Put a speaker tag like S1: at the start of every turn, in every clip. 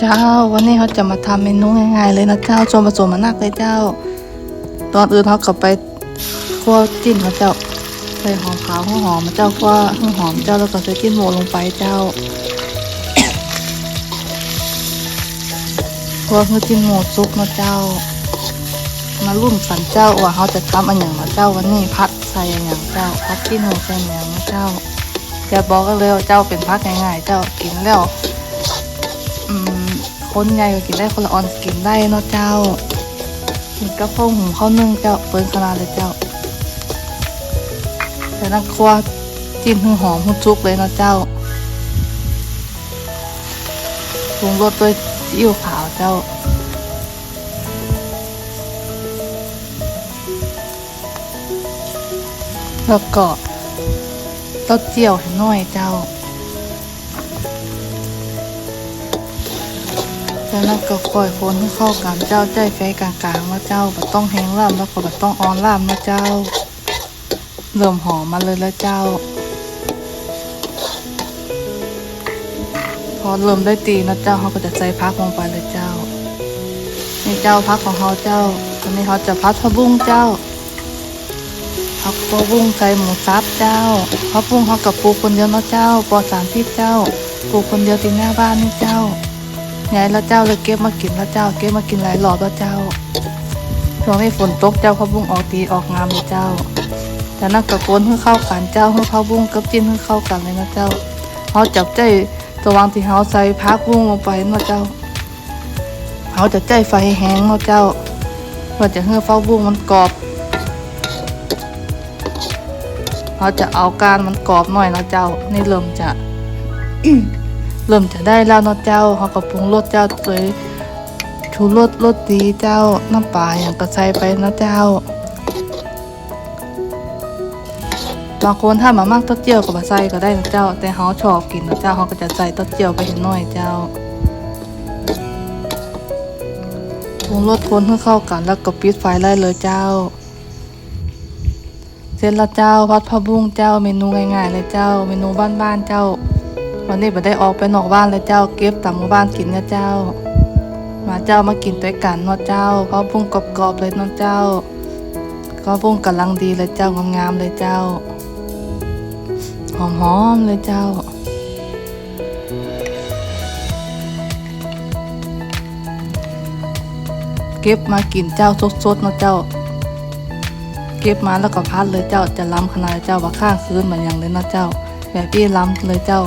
S1: เจ้า วันนี้เขาจะมาทำเมนูง่ายๆเลยนะเจ้าส่วนผสมมันนักเลยเจ้า ตอนอื่นเขาก็ไปคั่วจิ้นนะเจ้าใส่หอมขาวหัวหอมนะเจ้าคั่วหัวหอมเจ้าแล้วก็ใส่จิ้นหมูลงไปเจ้าคั่วคือจิ้นหมูซุกนะเจ้า มารุ่นสันเจ้าว่าเขาจะทำอันอย่างนะเจ้าวันนี้พัดใส่อันอย่างเจ้าพัดจิ้นหมูใส่อันอย่างนะเจ้าอย่าบอกกันเลยว่าเจ้าเป็นพักง่ายๆเจ้ากินแล้วอืม คนใหญ่ก็กินได้คนละออนก็กินได้เนาะเจ้ากินกระเพราหมูข้าวนึ่งเจ้าเปิ้นขนาดเลยเจ้าแต่นักครัวจิ้มหึ่งหอมหุ่ชุกเลยเนาะเจ้าปรุงรสด้วยซีอิ๊วขาวเจ้าแล้วก็เต้าเจียวให้หน่อยเจ้า จากนั้นก็ค่อยคนให้เข้ากันเจ้าใจไฟกลางๆว่าเจ้าบ่ต้องแห้งล่ามแล้วก็บ่ต้องอ่อนล่ามนะเจ้า เริ่มหอมมาเลยแล้วเจ้า พอเริ่มได้ตีนะเจ้าเขาก็จะใส่พักลงไปเลยเจ้านี่เจ้าพักของเขาเจ้าตอนนี้เขาจะพัดผักบุ้งเจ้าพักผักบุ้งใส่หมูสับเจ้าผักบุ้งเขากับปูคนเดียวนะเจ้าปลอดสารพิษเจ้า ปูคนเดียวที่หน้าบ้านนี่เจ้า ยายแล้วเจ้าเลยเก็บมากินแล้วเจ้า เก็บมากินหลายหลอดแล้วเจ้าช่วงนี้ฝนตกเจ้าข้าบุ้งออกดีออกงามเลยเจ้าจากนั้นก็โกนให้เข้ากันเจ้าให้ข้าบุ้งกับจิ้นให้เข้ากันเลยนะเจ้าเขาจับใจระวังที่เขาใส่พักบุ้งลงไปนะเจ้าเขาจะใจไฟแห้งนะเจ้าว่าจะให้ข้าบุ้งมันกรอบเขาจะเอาการมันกรอบหน่อยนะเจ้านี่เริ่มจะ เริ่มจะได้แล้วเนาะเจ้าเขาก็ปรุงรสเจ้าโดยชูรสรสดีเจ้าน้ำปลาอย่างก็ใส่ไปนาะเจ้าบางคนถ้ามามากเต้าเจี้ยวก็มาใส่ก็ได้นะเจ้า แต่เขาชอบกินนะเจ้าเขาก็จะใส่เต้าเจี้ยวไปหน่อยเจ้าปรุงรสคนให้เข้ากันแล้วก็ปิดไฟได้เลยเจ้า เสร็จแล้วเจ้าพัดผักบุ้งเจ้าเมนูง่ายๆเลยเจ้า เมนูบ้านๆเจ้า วันนี้ไม่ได้ออกไปนอกบ้านเลยเจ้าเก็บตามหมู่บ้านกินนะเจ้า มาเจ้ามากินด้วยกันเนาะเจ้าข้าวปุ้งกรอบๆเลยเนาะเจ้าข้าวปุ้งกำลังดีเลยเจ้างามๆเลยเจ้า หอมๆเลยเจ้าเก็บมากินเจ้าสดๆเนาะเจ้า เก็บมาแล้วก็พัดเลยเจ้าจะล้ำขนาดเจ้าว่าข้างคืนเหมือนอย่างเลยเนาะเจ้า แบบพี่ล้ำเลยเจ้า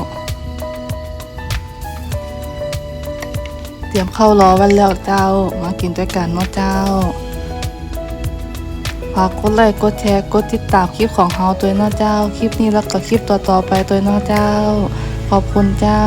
S1: เตรียมเข้ารอไว้แล้วเจ้า มากินด้วยกันเนาะเจ้าฝากกดไลค์กดแชร์กดติดตามคลิปของเฮาตัวเนาะเจ้า คลิปนี้แล้วก็คลิปต่อๆไปตัวเนาะเจ้า ขอบคุณเจ้า